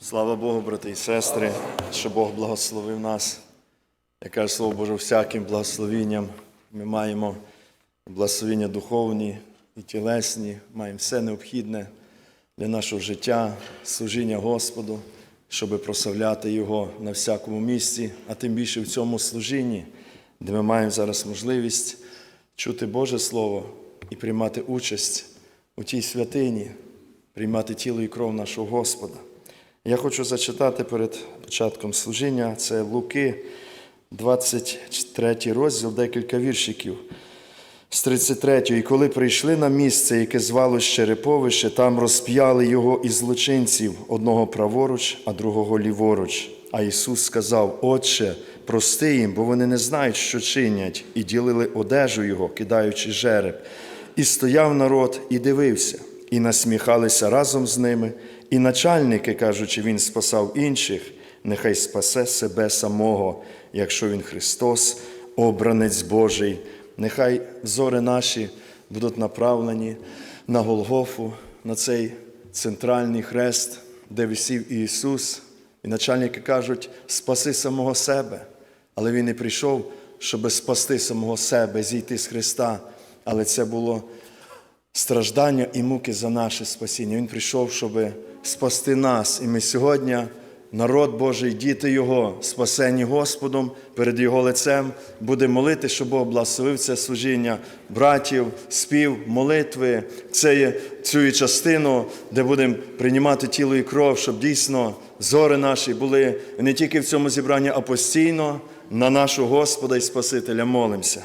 Слава Богу, брати і сестри, що Бог благословив нас. Я кажу слово Боже, всяким благословінням. Ми маємо благословіння духовні і тілесні, маємо все необхідне для нашого життя, служіння Господу, щоб прославляти Його на всякому місці, а тим більше в цьому служінні, де ми маємо зараз можливість чути Боже Слово і приймати участь у тій святині, приймати тіло і кров нашого Господа. Я хочу зачитати перед початком служіння, це Луки, 23 розділ, декілька віршиків. З 33 І коли прийшли на місце, яке звалось Череповище, там розп'яли його із злочинців, одного праворуч, а другого ліворуч. А Ісус сказав: Отче, прости їм, бо вони не знають, що чинять, і ділили одежу Його, кидаючи жереб. І стояв народ і дивився, і насміхалися разом з ними, і начальники, кажучи, Він спасав інших, нехай спасе себе самого, якщо Він Христос, обранець Божий. Нехай взори наші будуть направлені на Голгофу, на цей центральний хрест, де висів Ісус. І начальники кажуть, спаси самого себе. Але Він не прийшов, щоб спасти самого себе, зійти з Христа. Але це було страждання і муки за наше спасіння. Він прийшов, щоб спасти нас. І ми сьогодні, народ Божий, діти Його, спасені Господом, перед Його лицем, будемо молити, щоб Бог благословив це служіння братів, спів, молитви, це цю частину, де будемо приймати тіло і кров, щоб дійсно зори наші були не тільки в цьому зібранні, а постійно на нашого Господа і Спасителя молимося.